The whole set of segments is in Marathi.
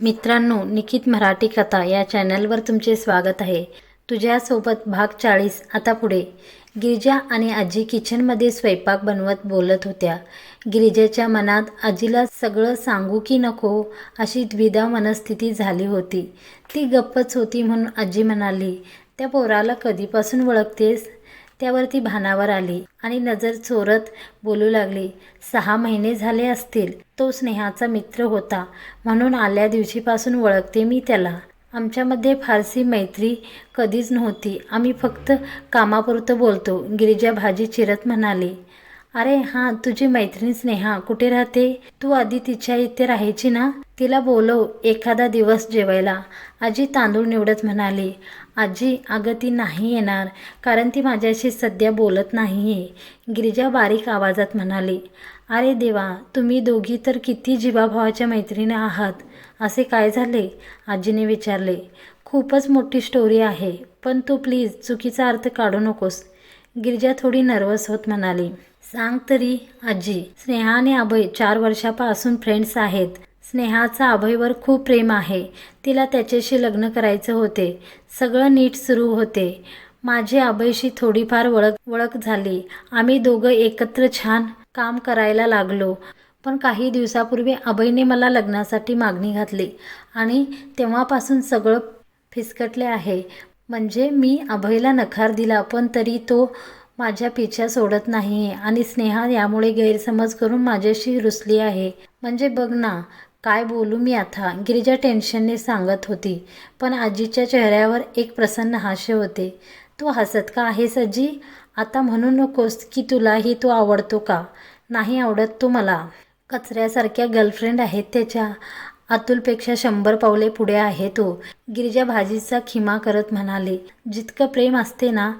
मित्रांनो निकित मराठी कथा या चॅनलवर तुमचे स्वागत आहे. तुझ्यासोबत भाग चाळीस आता पुढे. गिरिजा आणि आजी किचनमध्ये स्वयंपाक बनवत बोलत होत्या. गिरिजाच्या मनात आजीला सगळं सांगू की नको अशी द्विधा मनस्थिती झाली होती. ती गप्पच होती म्हणून आजी म्हणाली त्या पोराला कधीपासून ओळखतेस? त्यावरती भानावर आली आणि नजर चोरत बोलू लागली सहा महिने झाले असतील तो स्नेहाचा मित्र होता म्हणून आल्या दिवशीपासून ओळखते मी त्याला. आमच्यामध्ये फारशी मैत्री कधीच नव्हती. आम्ही फक्त कामापुरतं बोलतो गिरिजा भाजी चिरत म्हणाली. अरे हां तुझी मैत्रीण स्नेहा कुठे राहते? तू आधी तिच्या इथे राहायची ना? तिला बोलव एखादा दिवस जेवायला. आजी तांदूळ निवडत म्हणाली. आजी अगं ती नाही येणार कारण ती माझ्याशी सध्या बोलत नाही आहे गिरिजा बारीक आवाजात म्हणाली. अरे देवा तुम्ही दोघी तर किती जीवाभावाच्या मैत्रिणी आहात. असे काय झाले? आजीने विचारले. खूपच मोठी स्टोरी आहे पण तू प्लीज चुकीचा अर्थ काढू नकोस. गिरिजा थोडी नर्वस होत म्हणाली. सांग तरी आजी. स्नेहा आणि अभय चार वर्षापासून फ्रेंड्स आहेत. स्नेहाचा अभयवर खूप प्रेम आहे. तिला त्याच्याशी लग्न करायचं होते. सगळं नीट सुरू होते. माझी अभयशी थोडीफार ओळख ओळख झाली. आम्ही दोघं एकत्र छान काम करायला लागलो. पण काही दिवसापूर्वी अभयने मला लग्नासाठी मागणी घातली. आणि तेव्हापासून सगळं फिसकटले आहे. म्हणजे मी अभयला नकार दिला पण तरी तो माझ्या पिछा सोडत नाही आणि स्नेहा यामुळे गैरसमज करून माझ्याशी रुसली आहे. म्हणजे बघ ना काय बोलू मी आता? गिरिजा टेन्शनने सांगत होती पण आजीच्या चेहऱ्यावर एक प्रसन्न हास्य होते. तू हसत का आहेस आजी? आता म्हणू नकोस की तुलाही तो आवडतो का? नाही आवडत तो मला. कचऱ्यासारख्या गर्लफ्रेंड आहेत त्याच्या. अतुलपेक्षा शंभर पावले पुढे आहे तो. गिरिजा भाजीचा खिमा करत म्हणाले जितकं प्रेम असते ना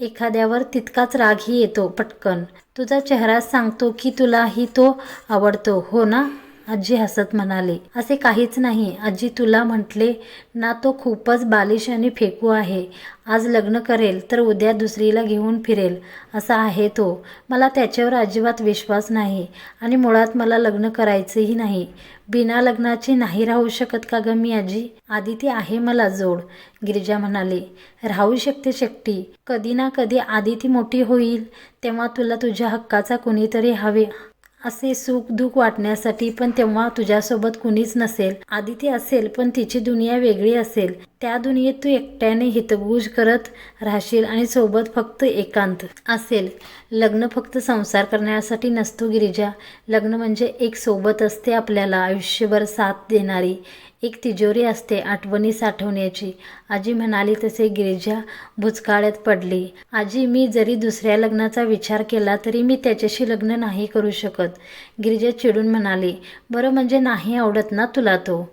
एखाद्यावर तितकाच रागही येतो पटकन. तुझा चेहरा सांगतो की तुलाही तो आवडतो हो ना? आजी हसत म्हणाले असे काहीच नाही. आजी तुला म्हटले ना तो खूपच बालिश आणि फेकू आहे. आज लग्न करेल तर उद्या दुसरीला घेऊन फिरेल. असा आहे तो. मला त्याच्यावर अजिबात विश्वास नाही आणि मुळात मला लग्न करायचंही नाही. बिना लग्नाची नाही राहू शकत का ग मी आजी? आधी ती आहे मला जोड. गिरिजा म्हणाले राहू शकते शेकटी कधी ना कधी आधी ती मोठी होईल तेव्हा तुला तुझ्या हक्काचा कुणीतरी हवे. असे सुख दुःख वाटण्यासाठी पण तेव्हा तुझ्यासोबत कुणीच नसेल. आदिती असेल पण तिची दुनिया वेगळी असेल. त्या दुनियेत तू एकट्याने हितगुज करत राहशील आणि सोबत फक्त एकांत असेल. लग्न फक्त संसार करण्यासाठी नसतो गिरिजा. लग्न म्हणजे एक सोबत असते आपल्याला आयुष्यभर साथ देणारी. एक तिजोरी असते आठवणी साठवण्याची. आजी म्हणाली तसे गिरिजा भुचकाळ्यात पडली. आजी मी जरी दुसऱ्या लग्नाचा विचार केला तरी मी त्याच्याशी लग्न नाही करू शकत. गिरिजा चिडून म्हणाली बरं म्हणजे नाही आवडत ना तुला तो?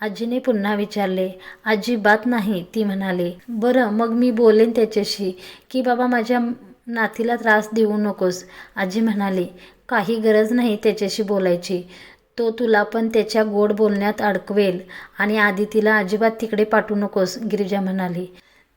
आजीने पुन्हा विचारले आजी बात नाही ती म्हणाली बरं मग मी बोलेन त्याच्याशी की बाबा माझ्या नातीला त्रास देऊ नकोस. आजी म्हणाली काही गरज नाही त्याच्याशी बोलायची. तो तुला पण त्याच्या गोड बोलण्यात अडकवेल आणि आधी तिला अजिबात तिकडे पाठवू नकोस गिरिजा म्हणाली.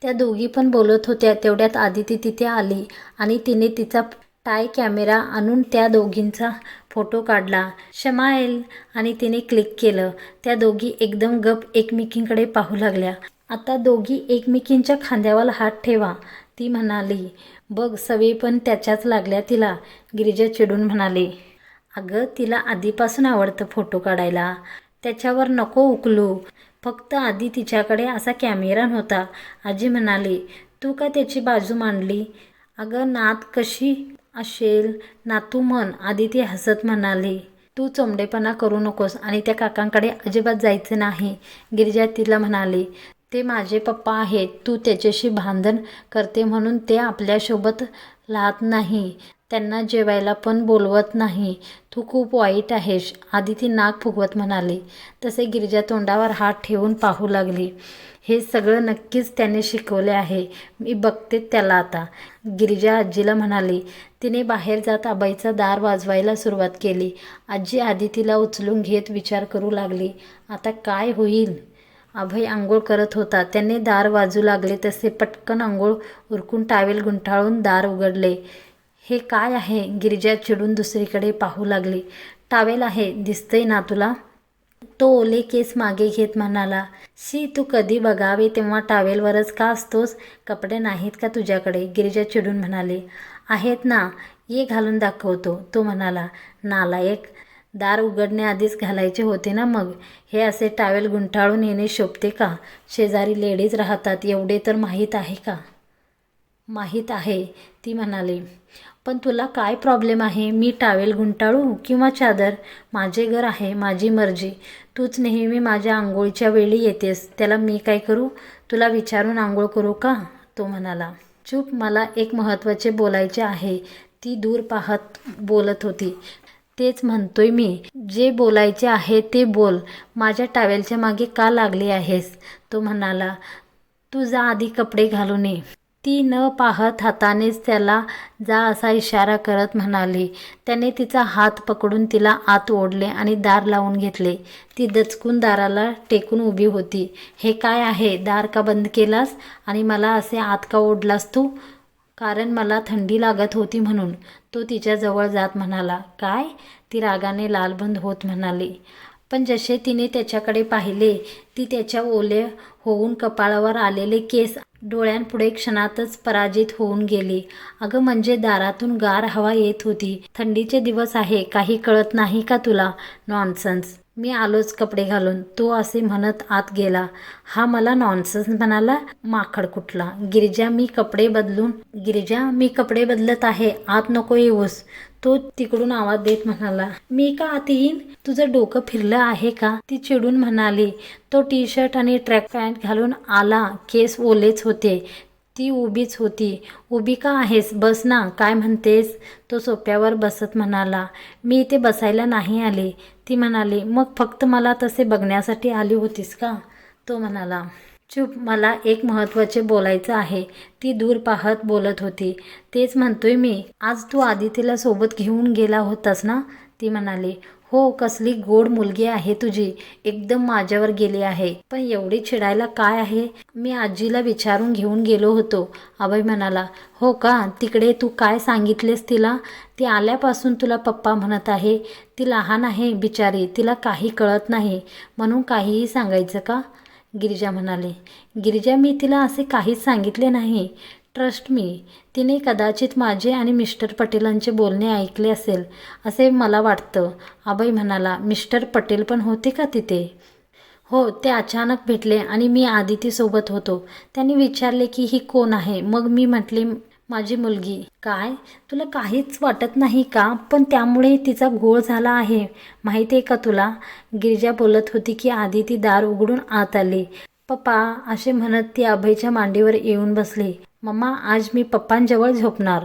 त्या दोघी पण बोलत होत्या तेवढ्यात आदिती तिथे आली आणि तिने तिचा टाय कॅमेरा आणून त्या दोघींचा फोटो काढला. शमायल आणि तिने क्लिक केलं. त्या दोघी एकदम गप एकमेकींकडे पाहू लागल्या. आता दोघी एकमेकींच्या खांद्यावर हात ठेवा ती म्हणाली. बघ सवयी पण त्याच्याच लागल्या तिला गिरिजा चिडून म्हणाली. अगं तिला आधीपासून आवडतं फोटो काढायला. त्याच्यावर नको उकलू. फक्त आधी तिच्याकडे असा कॅमेरा नव्हता. आजी म्हणाली तू का त्याची बाजू मांडली? अगं नात कशी असेल नातू म्हण आधी ती हसत म्हणाली. तू चोंबडेपणा करू नकोस आणि त्या काकांकडे अजिबात जायचं नाही गिरिजा तिला म्हणाली. ते माझे पप्पा आहेत. तू त्याच्याशी भांडण करते म्हणून ते आपल्यासोबत राहत नाही. त्यांना जेवायला पण बोलवत नाही. तू खूप वाईट आहेस आधी ती नाक फुगवत म्हणाली. तसे गिरिजा तोंडावर हात ठेवून पाहू लागली. हे सगळं नक्कीच त्याने शिकवले आहे. मी बघते त्याला आता. गिरिजा आजीला म्हणाली. तिने बाहेर जात आबाईचा दार वाजवायला सुरुवात केली. आजी आधी तिला उचलून घेत विचार करू लागली. आता काय होईल? अभय आंघोळ करत होता. त्याने दार वाजू लागले तसे पटकन आंघोळ उरकून टावेल गुंठाळून दार उघडले. हे काय आहे? गिरिजा चिडून दुसरीकडे पाहू लागली. टावेल आहे दिसतंय ना तुला? तो ओले केस मागे घेत म्हणाला शी तू कधी बघावे तेव्हा टावेलवरच का असतोस? कपडे नाहीत का तुझ्याकडे? गिरिजा चिडून म्हणाले आहेत ना ये घालून दाखवतो. तो म्हणाला नालायक दार उघडण्याआधीच घालायचे होते ना मग? हे असे टावेल गुंठाळून येणे शोभते का? शेजारी लेडीज राहतात एवढे तर माहीत आहे का? माहीत आहे ती म्हणाली. पण तुला काय प्रॉब्लेम आहे? मी टावेल गुंटाळू किंवा चादर? माझे घर आहे माझी मर्जी. तूच नेहमी माझ्या आंघोळीच्या वेळी येतेस. त्याला मी काय करू? तुला विचारून आंघोळ करू का? तो म्हणाला. चूप मला एक महत्त्वाचे बोलायचे आहे. ती दूर पाहत बोलत होती. तेच म्हणतोय मी. जे बोलायचे आहे ते बोल. माझ्या टावेलच्या मागे का लागली आहेस? तो म्हणाला. तू जा आधी कपडे घालून ये. ती न पाहत हातानेच त्याला जा असा इशारा करत म्हणाली. त्याने तिचा हात पकडून तिला आत ओढले आणि दार लावून घेतले. ती दचकून दाराला टेकून उभी होती. हे काय आहे? दार का बंद केलास? आणि मला असे आत का ओढलास तू? कारण मला थंडी लागत होती म्हणून. तो तिच्याजवळ जात म्हणाला. काय? ती रागाने लालबंद होत म्हणाली. पण जसे तिने त्याच्याकडे पाहिले ती त्याच्या ओले होऊन कपाळावर आलेले केस डोळ्यांपुढे क्षणातच पराजित होऊन गेले. अगं म्हणजे दारातून गार हवा येत होती. थंडीचे दिवस आहे काही कळत नाही का तुला? नॉनसन्स मी आलोच कपडे घालून. तो असे म्हणत आत गेला. हा मला नॉनसन्स म्हणाला? माखड कुठला? गिरिजा मी कपडे बदलून गिरिजा मी कपडे बदलत आहे. आत नको येऊस. तो तिकडून आवाज देत म्हणाला मी का आत येईन तुझं डोकं फिरलं आहे का? ती चिडून म्हणाली तो टी शर्ट आणि ट्रॅक पॅन्ट घालून आला. केस ओलेच होते. ती उभीच होती. उभी का आहेस? बस ना. काय म्हणतेस? तो सोप्यावर बसत म्हणाला मी इथे बसायला नाही आले. ती म्हणाली मग फक्त मला तसे बघण्यासाठी आली होतीस का? तो म्हणाला चुप मला एक महत्त्वाचे बोलायचं आहे. ती दूर पाहत बोलत होती. तेच म्हणतोय मी आज तू आदितीला सोबत घेऊन गेला होतास ना? ती म्हणाली. हो कसली गोड मुलगी आहे तुझी. एकदम माझ्यावर गेली आहे. पण एवढी चिडायला काय आहे? मी आजीला विचारून घेऊन गेलो होतो. अभय म्हणाला हो का? तिकडे तू काय सांगितलेस तिला? ती आल्यापासून तुला पप्पा म्हणत आहे. ती लहान आहे बिचारी. तिला काही कळत नाही. म्हणून काहीही सांगायचं का? गिरिजा म्हणाले गिरिजा मी तिला असे काहीच सांगितले नाही. ट्रस्ट मी तिने कदाचित माझे आणि मिस्टर पटेलांचे बोलणे ऐकले असेल असे मला वाटतं. अभय म्हणाला मिस्टर पटेल पण होते का तिथे? हो ते अचानक भेटले आणि मी आदितीसोबत होतो. त्यांनी विचारले की ही कोण आहे? मग मी म्हटले माझी मुलगी. काय? तुला काहीच वाटत नाही का? पण त्यामुळे तिचा घोळ झाला आहे. माहिती आहे का तुला? गिरिजा बोलत होती की आधी ती दार उघडून आत आली. पप्पा असे म्हणत ती अभयच्या मांडीवर येऊन बसली. मम्मा आज मी पप्पांजवळ झोपणार.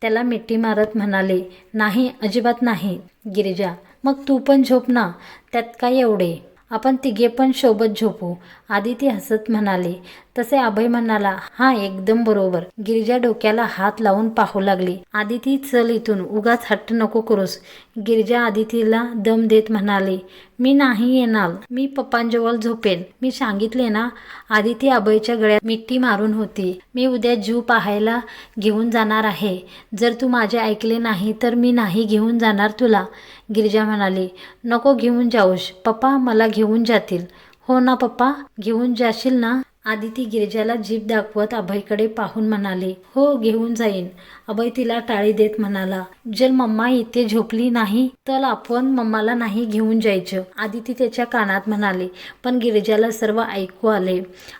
त्याला मिठी मारत म्हणाले नाही अजिबात नाही. गिरिजा मग तू पण झोप ना. त्यात काय एवढे? आपण तिघे पण सोबत झोपू. आदिती हसत म्हणाले तसे अभय म्हणाला हा एकदम बरोबर. गिरिजा डोक्याला हात लावून पाहू लागली. आदिती चल इथून उगाच हट्ट नको करूस. गिरिजा आदितीला दम देत म्हणाली मी नाही येणार. मी पप्पांजवळ झोपेन. मी सांगितले ना आदिती अभयच्या गळ्यात मिठी मारून होती. मी उद्या जीव पाहायला घेऊन जाणार आहे. जर तू माझे ऐकले नाही तर मी नाही घेऊन जाणार तुला. गिरिजा म्हणाली नको घेऊन जाऊस. पप्पा मला घेऊन जातील. हो ना पप्पा घेऊन जाशील ना? आदिती गिरिजाला जीभ दाखवत अभयकडे पाहून म्हणाले हो घेऊन जाईन. अभय तिला टाळी देत म्हणाला जर मम्मा इथे झोपली नाही तर आपण मम्माला नाही घेऊन जायचं. आदिती त्याच्या कानात म्हणाले पण गिरिजाला सर्व ऐकू आले.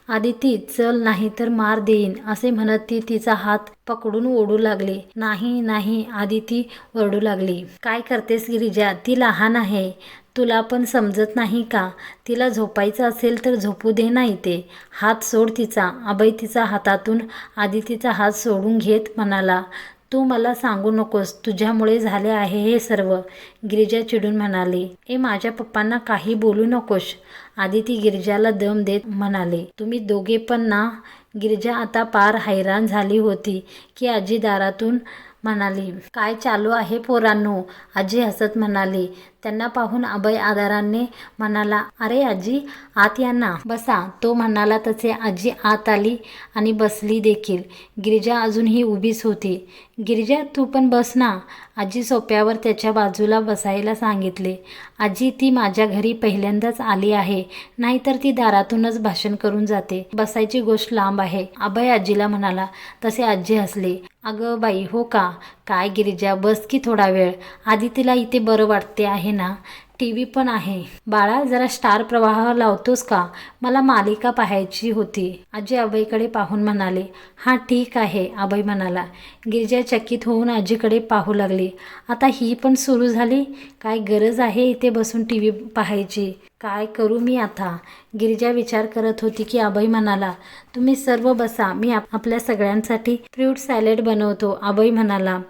आदिती चल नाही तर मार देईन असे म्हणत ती तिचा हात पकडून ओढू लागली. नाही नाही आदिती ओरडू लागली. काय करतेस गिरिजा? ती लहान आहे. तुला पण समजत नाही का? तिला झोपायचं असेल तर झोपू दे नाही ते हात सोड तिचा. अभय तिचा हातातून आदितीचा हात सोडून घेत म्हणाला तू मला सांगू नकोस. तुझ्यामुळे झाले आहे हे सर्व. गिरिजा चिडून म्हणाली ए माझ्या पप्पांना काही बोलू नकोस. आदिती गिरिजाला दम देत म्हणाले तुम्ही दोघे पण ना. गिरिजा आता पार हैराण झाली होती की आजी दारातून म्हणाली काय चालू आहे पोरांनो? आजी हसत म्हणाली त्यांना पाहून अभय आदाराने म्हणाला अरे आजी आत या ना. बसा. तो म्हणाला तसे आजी आत आली आणि बसली देखील. गिरिजा अजूनही उभीच होती. गिरिजा तू पण बस ना. आजी सोप्यावर त्याच्या बाजूला बसायला सांगितले. आजी ती माझ्या घरी पहिल्यांदाच आली आहे. नाहीतर ती दारातूनच भाषण करून जाते. बसायची गोष्ट लांब आहे. अभय आजीला म्हणाला तसे आजी हसले. अगं बाई हो का? काय गिरिजा बस की थोडा वेळ. आधी तिला इथे बरं वाटते आहे ना? टी व्ही पण आहे. बाळा जरा स्टार प्रवाह लावतोस का? मला मालिका पाहायची होती. आजी अभयकडे पाहून म्हणाले हा ठीक आहे अभय म्हणाला. गिरिजा चकित होऊन आजीकडे पाहू लागली. आता ही पण सुरू झाली? काय गरज आहे इथे बसून टी व्ही पाहायची? काय करू मी आता? गिरिजा विचार करत होती की अभय म्हणाला तुम्ही सर्व बसा मी आप- आपल्या सगळ्यांसाठी फ्रूट सॅलेड बनवतो अभय म्हणाला.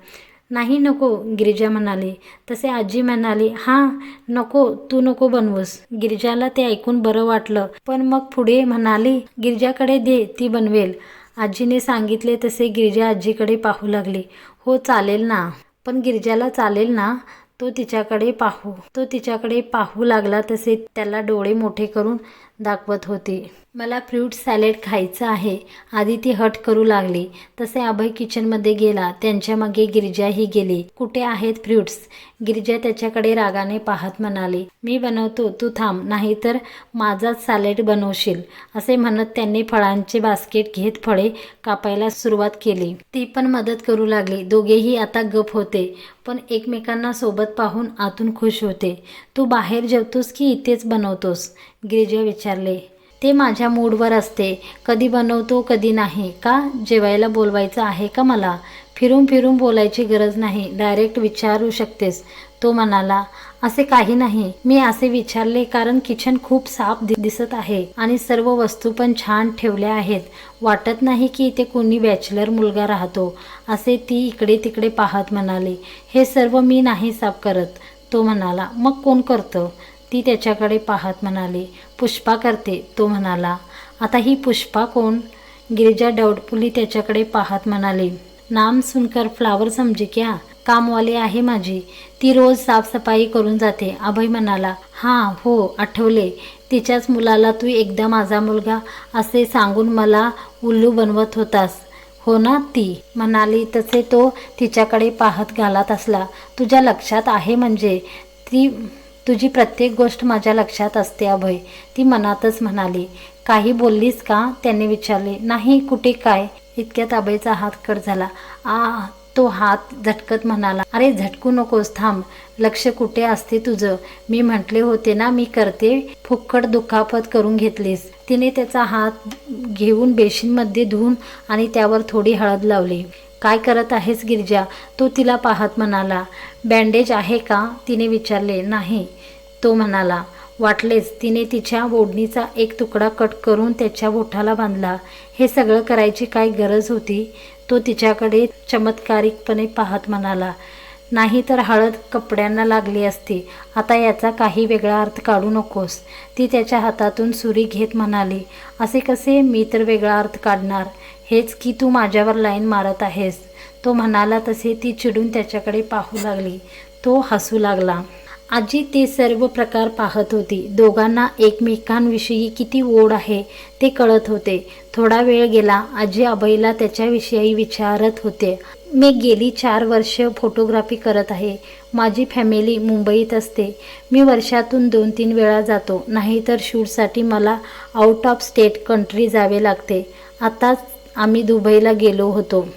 नाही नको गिरिजा म्हणाली. तसे आजी म्हणाली हां नको तू नको बनवूस. गिरिजाला ते ऐकून बरं वाटलं. पण मग पुढे म्हणाली गिरिजाकडे दे ती बनवेल. आजीने सांगितले तसे गिरिजा आजीकडे पाहू लागली. हो चालेल ना. पण गिरिजाला चालेल ना? तो तिच्याकडे पाहू. तो तिच्याकडे पाहू लागला तसे त्याला डोळे मोठे करून दाखवत होती. मला फ्रूट सॅलेड खायचं आहे. आधी ती हट करू लागली. तसे अभय किचनमध्ये गेला. त्यांच्या मागे गिरिजाही गेली. कुठे आहेत फ्रूट्स? गिरिजा त्याच्याकडे रागाने पाहत म्हणाली मी बनवतो. तू थांब. नाहीतर माझाच सॅलेड बनवशील. असे म्हणत त्यांनी फळांचे बास्केट घेत फळे कापायला सुरुवात केली. ती पण मदत करू लागली. दोघेही आता गप होते. पण एकमेकांना सोबत पाहून आतून खुश होते. तू बाहेर जेवतोस की इथेच बनवतोस? गिरिजा विचारले. ते माझ्या मूडवर असते. कधी बनवतो कधी नाही. का? जेवायला बोलवायचं आहे का मला? फिरून फिरून बोलायची गरज नाही. डायरेक्ट विचारू शकतेस. तो म्हणाला असे काही नाही. मी असे विचारले कारण किचन खूप साफ दि- दिसत आहे आणि सर्व वस्तू पण छान ठेवल्या आहेत. वाटत नाही की इथे कोणी बॅचलर मुलगा राहतो. असे ती इकडे तिकडे पाहत म्हणाली. हे सर्व मी नाही साफ करत. तो म्हणाला मग कोण करतं? ती त्याच्याकडे पाहत म्हणाली पुष्पा करते. तो म्हणाला आता ही पुष्पा कोण? गिरिजा डवडपुली त्याच्याकडे पाहत म्हणाली नाम सुनकर फ्लावर समजे क्या? कामवाली आहे माझी. ती रोज साफसफाई करून जाते. अभय म्हणाला हां हो आठवले. तिच्याच मुलाला तू एकदा माझा मुलगा असे सांगून मला उल्लू बनवत होतास. हो ना ती? म्हणाली तसे तो तिच्याकडे पाहत घालत असला तुझ्या लक्षात आहे म्हणजे ती तुझी प्रत्येक गोष्ट माझ्या लक्षात असते अभय. ती मनातच म्हणाली. काही बोललीस का? त्याने विचारले. नाही कुठे काय? इतक्यात अभयचा हात कट झाला. आ तो हात झटकत म्हणाला. अरे झटकू नकोस थांब. लक्ष कुठे असते तुझं? मी म्हटले होते ना मी करते. फुकट दुखापत करून घेतलीस. तिने त्याचा हात घेऊन बेशिनमध्ये धुवून आणि त्यावर थोडी हळद लावली. काय करत आहेस गिरजा? तो तिला पाहत म्हणाला बँडेज आहे का? तिने विचारले नाही. तो म्हणाला वाटलेच. तिने तिच्या ओढणीचा एक तुकडा कट करून त्याच्या बोठाला बांधला. हे सगळं करायची काय गरज होती? तो तिच्याकडे चमत्कारिकपणे पाहत म्हणाला नाही तर हळद कपड्यांना लागली असती. आता याचा काही वेगळा अर्थ काढू नकोस. ती त्याच्या हातातून सुरी घेत म्हणाली असे कसे? मी तर वेगळा अर्थ काढणार. हेच की तू माझ्यावर लाईन मारत आहेस. तो म्हणाला तसे ती चिडून त्याच्याकडे पाहू लागली. तो हसू लागला. आजी ते सर्व प्रकार पाहत होती. दोघांना एकमेकांविषयी किती ओढ आहे ते कळत होते. थोडा वेळ गेला. आजी अभयला त्याच्याविषयी विचारत होते. मी गेली चार वर्ष फोटोग्राफी करत आहे. माझी फॅमिली मुंबईत असते. मी वर्षातून दोन तीन वेळा जातो. नाहीतर शूटसाठी मला आउट ऑफ स्टेट कंट्री जावे लागते. आताच आम्ही दुबईला गेलो होतो.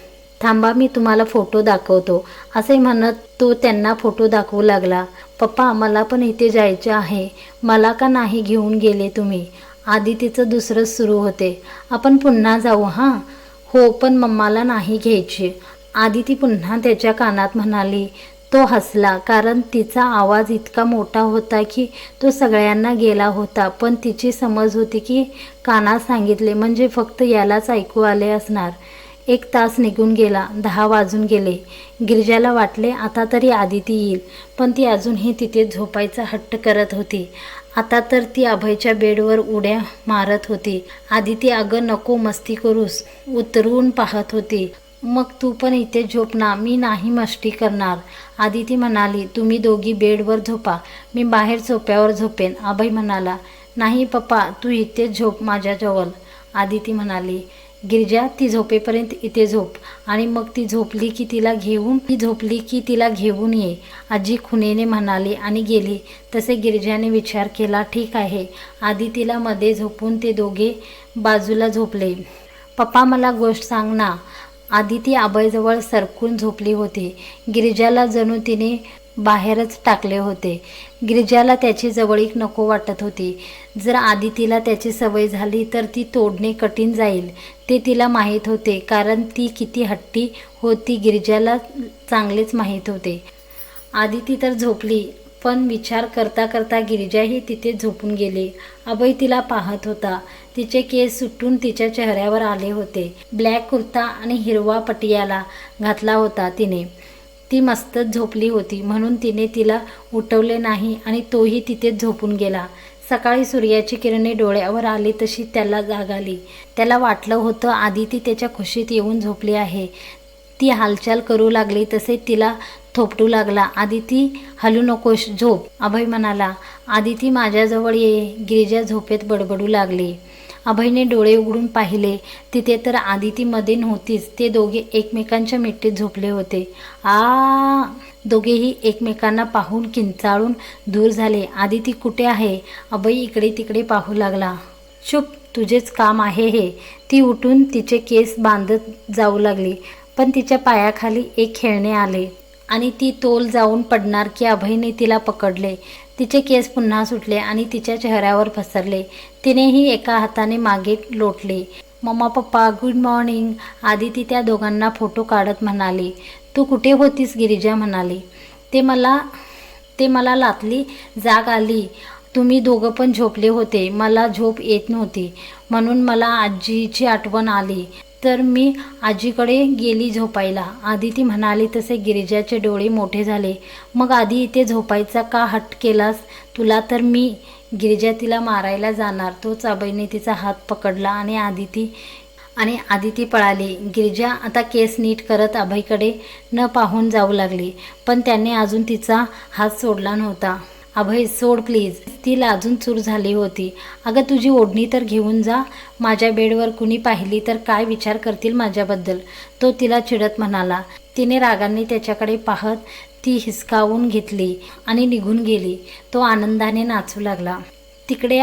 थांबा मी तुम्हाला फोटो दाखवतो. असे म्हणत तो त्यांना फोटो दाखवू लागला. पप्पा मला पण इथे जायचे आहे. मला का नाही घेऊन गेले तुम्ही? आधी तिचं दुसरंच सुरू होते. आपण पुन्हा जाऊ हां? हो पण मम्माला नाही घ्यायची. आदिती पुन्हा त्याच्या कानात म्हणाली तो हसला कारण तिचा आवाज इतका मोठा होता की तो सगळ्यांना गेला होता. पण तिची समज होती की कानात सांगितले म्हणजे फक्त यालाच ऐकू आले असणार. एक तास निघून गेला दहा वाजून गेले. गिरिजाला वाटले आता तरी आदिती येईल. पण ती अजूनही तिथे झोपायचा हट्ट करत होती. आता तर ती अभयच्या बेडवर उड्या मारत होती. आदिती अगं नको मस्ती करूस. उतरवून पाहत होती. मग तू पण इथे झोप ना मी नाही मस्ती करणार. आदिती म्हणाली तुम्ही दोघी बेडवर झोपा मी बाहेर सोप्यावर झोपेन. अभय म्हणाला नाही पप्पा तू इथेच झोप माझ्याजवळ. आदिती म्हणाली गिरजा ती झोपेपर्यंत इथे झोप. आणि मग ती झोपली की तिला घेऊन ती झोपली की तिला घेऊन ये. आजी खुनेने म्हणाली आणि गेली. तसे गिरजाने विचार केला ठीक आहे. आदितीला मध्ये झोपून ते दोघे बाजूला झोपले. पप्पा मला गोष्ट सांग ना. आदिती अभयजवळ सरकून झोपली होती. गिरिजाला जणू तिने बाहेरच टाकले होते. गिरिजाला त्याची जवळीक नको वाटत होती. जर आदितीला त्याची सवय झाली तर ती तोडणे कठीण जाईल. ते तिला माहीत होते कारण ती किती हट्टी होती गिरिजाला चांगलेच माहीत होते. आदिती तर झोपली पण विचार करता करता गिरिजाही तिथे झोपून गेली. अभय तिला पाहत होता. तिचे केस सुटून तिच्या चेहऱ्यावर आले होते. ब्लॅक कुर्ता आणि हिरवा पटियाला घातला होता तिने. ती मस्तच झोपली होती म्हणून तिने तिला उठवले नाही आणि तोही तिथेच झोपून गेला. सकाळी सूर्याची किरणे डोळ्यावर आली तशी त्याला जाग आली. त्याला वाटलं होतं आधी ती त्याच्या खुशीत येऊन झोपली आहे. ती हालचाल करू लागली तसे तिला थोपटू लागला. आदिती हलू नकोस झोप. अभय म्हणाला आदिती माझ्याजवळ ये. गिरिजा झोपेत बडबडू लागली. अभयने डोळे उघडून पाहिले. तिथे तर आदिती मध्ये नव्हतीच. ते दोघे एकमेकांच्या मिठीत झोपले होते. आ दोघेही एकमेकांना पाहून किंचाळून दूर झाले. आदिती कुठे आहे? अभय इकडे तिकडे पाहू लागला. चुप तुझेच काम आहे हे. ती उठून तिचे केस बांधत जाऊ लागली. पण तिच्या पायाखाली एक खेळणे आले आणि ती तोल जाऊन पडणार की अभयने तिला पकडले. तिचे केस पुन्हा सुटले आणि तिच्या चेहऱ्यावर पसरले. तिनेही एका हाताने मागे लोटले. मम्मा पप्पा गुड मॉर्निंग आदिती त्या दोघांना फोटो काढत म्हणाली तू कुठे होतीस? गिरिजा म्हणाली. ते मला ते मला लातली जाग आली. तुम्ही दोघं पण झोपले होते. मला झोप येत नव्हती. म्हणून मला आजीची आठवण आली. तर मी आजीकडे गेली झोपायला. आदिती म्हणाली तसे गिरिजाचे डोळे मोठे झाले. मग आधी इथे झोपायचा का हट केलास? तुला तर मी गिरिजा तिला मारायला जाणार. तोच अभयने तिचा हात पकडला आणि आदिती आणि आदिती पळाली. गिरिजा आता केस नीट करत अभयकडे न पाहून जाऊ लागली पण त्याने अजून तिचा हात सोडला नव्हता. अभय सोड प्लीज ती लाजून चूर झाली होती. अगं तुझी ओढणी तर घेऊन जा. माझ्या बेडवर कुणी पाहिली तर काय विचार करतील माझ्याबद्दल? तो तिला चिडत म्हणाला. तिने रागाने त्याच्याकडे पाहत ती हिसकावून घेतली आणि निघून गेली. तो आनंदाने नाचू लागला. तिकडे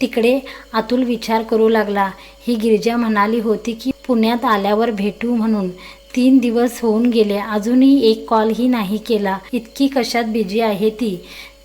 तिकडे अतुल विचार करू लागला. ही गिरिजा म्हणाली होती की पुण्यात आल्यावर भेटू म्हणून. तीन दिवस होऊन गेले. अजूनही एक कॉलही नाही केला. इतकी कशात बिजी आहे ती?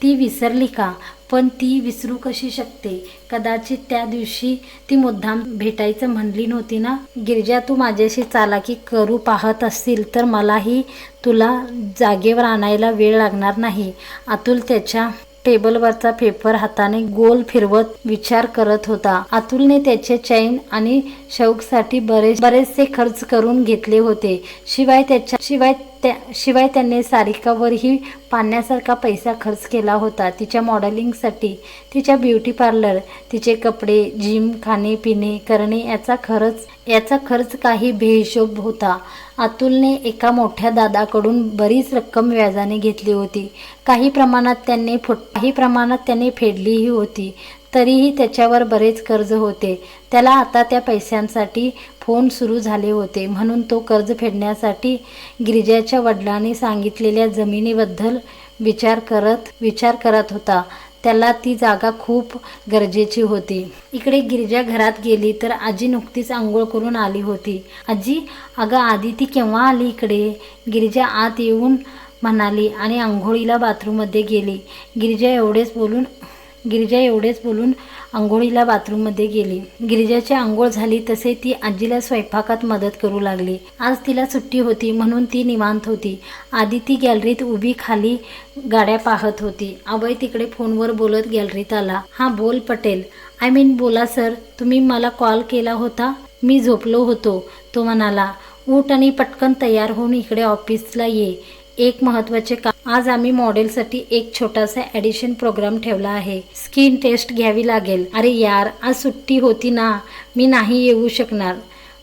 ती विसरली का? पण ती विसरू कशी शकते? कदाचित त्या दिवशी ती मुद्दाम भेटायचं म्हणली नव्हती ना? गिरजा तू माझ्याशी चालाकी करू पाहत असतील तर मलाही तुला जागेवर आणायला वेळ लागणार नाही. अतुल त्याच्या टेबलवरचा पेपर हाताने गोल फिरवत विचार करत होता. अतुलने त्याचे चैन आणि शौकसाठी बरेच बरेचसे खर्च करून घेतले होते. शिवाय त्याच्या शिवाय त्या शिवाय त्याने सारिकावरही पाण्यासारखा पैसा खर्च केला होता. तिच्या मॉडेलिंगसाठी तिच्या ब्युटी पार्लर तिचे कपडे जिम खाणे पिणे करणे याचा खरंच याचा खर्च काही बेहिशोब होता. अतुलने एका मोठ्या दादाकडून बरीच रक्कम व्याजाने घेतली होती. काही प्रमाणात त्यांनी फुट काही प्रमाणात त्याने फेडलीही होती. तरीही त्याच्यावर बरेच कर्ज होते. त्याला आता त्या पैशांसाठी फोन सुरू झाले होते. म्हणून तो कर्ज फेडण्यासाठी गिरिजाच्या वडिलांनी सांगितलेल्या जमिनीबद्दल विचार करत विचार करत होता. त्याला ती जागा खूप गरजेची होती. इकडे गिरिजा घरात गेली तर आजी नुकतीच आंघोळ करून आली होती. आजी अगं आधी ती केव्हा आली इकडे? गिरिजा आत येऊन म्हणाली आणि आंघोळीला बाथरूममध्ये गेली. गिरिजा एवढेच बोलून गिरिजा एवढेच बोलून आंघोळीला बाथरूममध्ये गेली. गिरिजाची आंघोळ झाली तसे ती आजीला स्वयंपाकात मदत करू लागली. आज तिला सुट्टी होती म्हणून ती निवांत होती. आधी ती गॅलरीत उभी खाली गाड्या पाहत होती. अभय तिकडे फोनवर बोलत गॅलरीत आला. हा बोल पटेल. आय मीन बोला सर. तुम्ही मला कॉल केला होता? मी झोपलो होतो तो म्हणाला. उठ आणि पटकन तयार होऊन इकडे ऑफिसला ये. एक महत्त्वाचे काम. आज आम्ही मॉडेलसाठी एक छोटासा ॲडिशन प्रोग्राम ठेवला आहे. स्किन टेस्ट घ्यावी लागेल. अरे यार आज सुट्टी होती ना. मी नाही येऊ शकणार.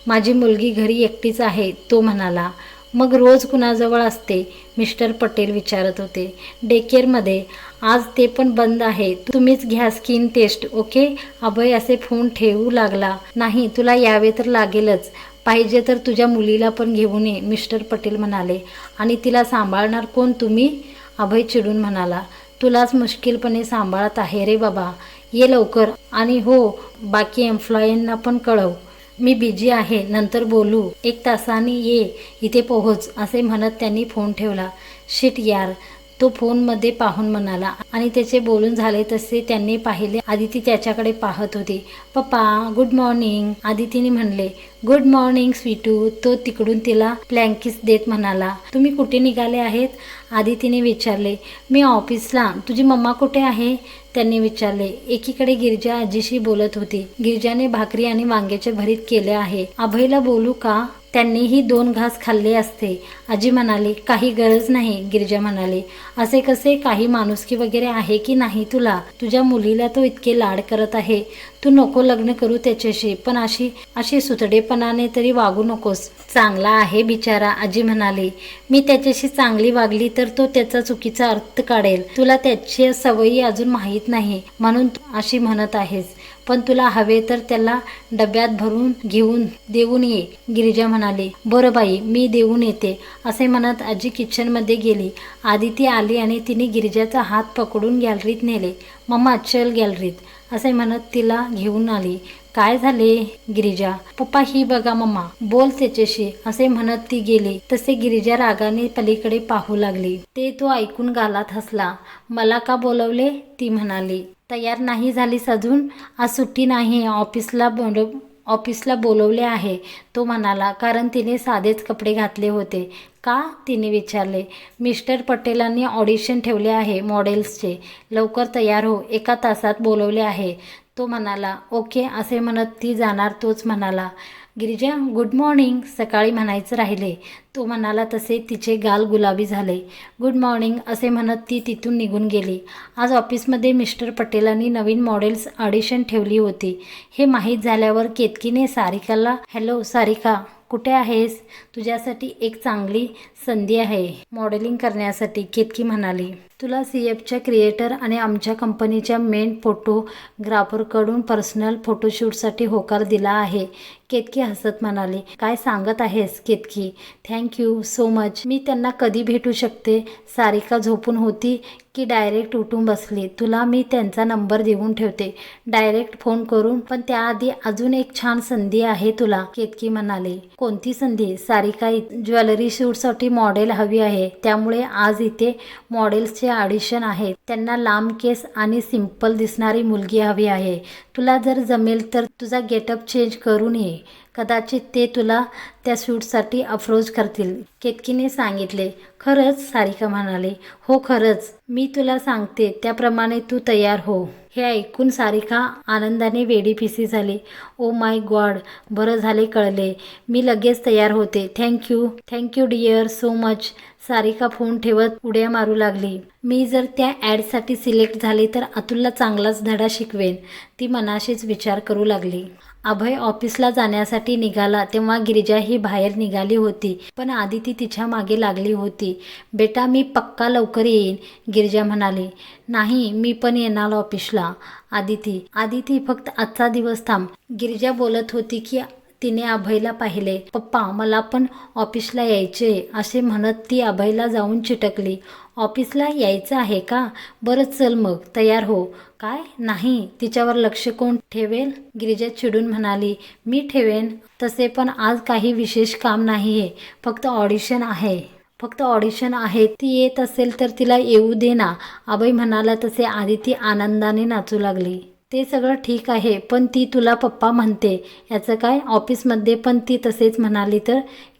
माझी मुलगी घरी एकटीच आहे तो म्हणाला. मग रोज कुणाजवळ असते? मिस्टर पटेल विचारत होते. डेकेअरमध्ये आज ते पण बंद आहे. तुम्हीच घ्या स्किन टेस्ट ओके अभय असे फोन ठेवू लागला. नाही तुला यावे तर लागेलच. पाहिजे तर तुझ्या मुलीला पण घेऊन ये मिस्टर पटेल म्हणाले. आणि तिला सांभाळणार कोण तुम्ही? अभय चिडून म्हणाला. तुलाच मुश्किलपणे सांभाळत आहे रे बाबा. ये लवकर. आणि हो बाकी एम्प्लॉईंना पण कळव. मी बिझी आहे नंतर बोलू. एक तासाने ये इथे पोहोच असे म्हणत त्यांनी फोन ठेवला. शिट यार तो फोनमध्ये पाहून म्हणाला आणि त्याचे बोलून झाले तसे त्यांनी पाहिले. आदिती त्याच्याकडे पाहत होती. पप्पा गुड मॉर्निंग आदितीने म्हणले गुड मॉर्निंग स्वीटू. तो तिकडून तिला प्लँकीस देत म्हणाला तुम्ही कुठे निघाले आहेत? आदितीने विचारले मी ऑफिसला. तुझी मम्मा कुठे आहे? त्यांनी विचारले एकीकडे गिरजा आजीशी बोलत होती. गिरजाने भाकरी आणि वांग्याचे भरीत केले आहे. अभयला बोलू का? त्यांनीही दोन घास खाल्ले असते. आजी म्हणाली काही गरज नाही गिरिजा म्हणाली. असे कसे काही माणुसकी वगैरे आहे की नाही तुला? तुझ्या मुलीला तो इतके लाड करत आहे. तू नको लग्न करू त्याच्याशी पण अशी अशी सुतडेपणाने तरी वागू नकोस. चांगला आहे बिचारा आजी म्हणाली. मी त्याच्याशी चांगली वागली तर तो त्याचा चुकीचा अर्थ काढेल. तुला त्याची सवयी अजून माहीत नाही म्हणून तू अशी म्हणत आहेस. पण तुला हवे तर त्याला डब्यात भरून घेऊन देऊन ये गिरिजा म्हणाली. बरं बाई मी देऊन येते असे म्हणत आजी किचनमध्ये गेली. आदिती आली आणि तिने गिरिजाचा हात पकडून गॅलरीत नेले. मम्मा चल गॅलरीत असे म्हणत तिला घेऊन आली. काय झाले गिरिजा? पप्पा ही बघा मम्मा बोल त्याच्याशी असे म्हणत ती गेली. तसे गिरिजा रागाने पलीकडे पाहू लागली. ते तो ऐकून गालात हसला. मला का बोलवले? ती म्हणाली. तयार नाही झालीस अजून आज सुट्टी नाही. ऑफिसला बोल ऑफिसला बोलवले आहे. तो म्हणाला कारण तिने साधेच कपडे घातले होते. का? तिने विचारले. मिस्टर पटेलांनी ऑडिशन ठेवले आहे मॉडेल्सचे. लवकर तयार हो. एका तासात बोलवले आहे. तो म्हणाला ओके. असे म्हणत ती जाणार तोच म्हणाला. गिरिजा गुड मॉर्निंग सकाळी म्हणायचं राहिले. तो म्हणाला तसे तिचे गाल गुलाबी झाले. गुड मॉर्निंग असे म्हणत ती तिथून निघून गेली. आज ऑफिसमध्ये मिस्टर पटेलांनी नवीन मॉडेल्स ऑडिशन ठेवली होती. हे माहीत झाल्यावर केतकीने सारिकाला हॅलो सारिका कुठे आहेस? तुझ्यासाठी एक चांगली संधी आहे. मॉडेलिंग करण्यासाठी केतकी म्हणाली. तुला सी एफच्या क्रिएटर आणि आमच्या कंपनीच्या मेन फोटोग्राफरकडून पर्सनल फोटोशूटसाठी होकार दिला आहे. केतकी हसत म्हणाली काय सांगत आहेस Ketaki? Thank you so much मी त्यांना कधी भेटू शकते? सारिका झोपून होती की डायरेक्ट उठून बसली? तुला मी त्यांचा नंबर देऊन ठेवते. डायरेक्ट फोन करून पण त्याआधी अजून एक छान संधी आहे तुला केतकी म्हणाली. कोणती संधी? सारिका इ- ज्वेलरी शूटसाठी मॉडेल हवी आहे. त्यामुळे आज इथे मॉडेल्सचे ऑडिशन आहे त्यांना लांब केस आणि सिंपल दिसणारी मुलगी हवी आहे. तुला जर जमेल तर तुझा गेटअप चेंज करून ये. कदाचित ते तुला त्या शूटसाठी अप्रोच करतील. केतकीने सांगितले. खरंच सारिका म्हणाले. हो खरंच. मी तुला सांगते. त्याप्रमाणे तू तयार हो. हे ऐकून सारिका आनंदाने वेडीपिसी झाली. ओ माय गॉड बरं झाले कळले. मी लगेच तयार होते. Thank you. Thank you dear so much. Sarika phone ठेवत उड्या मारू लागली. मी जर त्या ॲडसाठी सिलेक्ट झाले तर अतुलला चांगलाच धडा शिकवेन ती मनाशीच विचार करू लागली. अभय ऑफिसला जाण्यासाठी निघाला तेव्हा गिरिजा ही बाहेर निघाली होती पण आदिती तिच्यामागे लागली होती. बेटा मी पक्का लवकर येईन गिरिजा म्हणाली. नाही मी पण येणार ऑफिसला आदिती. आदिती फक्त आजचा दिवस थांब. गिरिजा बोलत होती की तिने अभयला पाहिले. पप्पा मला पण ऑफिसला यायचे असे म्हणत ती अभयला जाऊन चिटकली. ऑफिसला यायचं आहे का? बरं चल मग तयार हो. काय? नाही. तिच्यावर लक्ष कोण ठेवेल? गिरिजा चिडून म्हणाली. मी ठेवेन. तसे पण आज काही विशेष काम नाही आहे फक्त ऑडिशन आहे. फक्त ऑडिशन आहे. ती येत असेल तर तिला येऊ दे ना. अभय म्हणाला तसे आदिती आनंदाने नाचू लागली. ते सगळं ठीक आहे पण ती तुला पप्पा म्हणते. याचं काय? ऑफिसमध्ये पण ती तसेच म्हणाली तर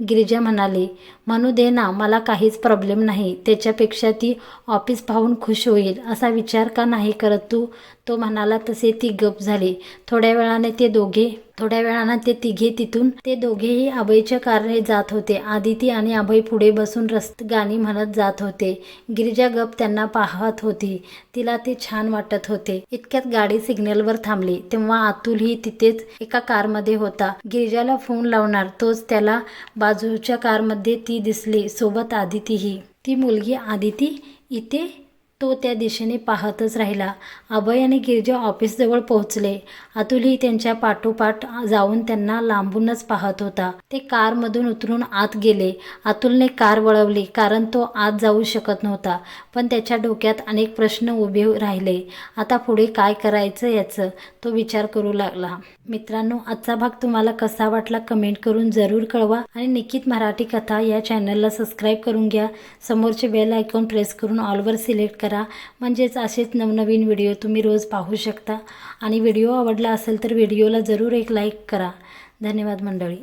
गिरिजा म्हणाली म्हणू दे ना मला काहीच प्रॉब्लेम नाही. त्याच्यापेक्षा ती ऑफिस पाहून खुश होईल. असा विचार का नाही करत तू? तो म्हणाला तसे ती गप झाली. थोड्या वेळाने ते दोघे थोड्या वेळानं ते तिघे तिथून ते दोघेही अभयच्या कारने जात होते. आदिती आणि अभय पुढे बसून रस्त गाणी म्हणत जात होते. गिरिजा गप त्यांना पाहत होती. तिला ते छान वाटत होते. इतक्यात गाडी सिग्नलवर थांबली. तेव्हा अतुलही तिथेच एका कारमध्ये होता. गिरिजाला फोन लावणार तोच त्याला बाजूच्या कारमध्ये ती दिसली. सोबत आदितीही. ती मुलगी आदिती इथे तो त्या दिशेने पाहतच राहिला. अभय आणि गिरिजा ऑफिसजवळ पोहोचले. अतुलही त्यांच्या पाठोपाठ जाऊन त्यांना लांबूनच पाहत होता. ते कारमधून उतरून आत गेले. अतुलने कार वळवली कारण तो आत जाऊ शकत नव्हता. पण त्याच्या डोक्यात अनेक प्रश्न उभे राहिले. आता पुढे काय करायचं याचं तो विचार करू लागला. मित्रांनो आजचा भाग तुम्हाला कसा वाटला कमेंट करून जरूर कळवा आणि निकित मराठी कथा या चॅनलला सबस्क्राईब करून घ्या. समोरचे बेल आयकॉन प्रेस करून ऑलवर सिलेक्ट करा. म्हणजेच असेच नवनवीन व्हिडिओ तुम्ही रोज पाहू शकता. आणि व्हिडिओ आवडला असेल तर व्हिडिओला जरूर एक लाईक करा. धन्यवाद मंडळी.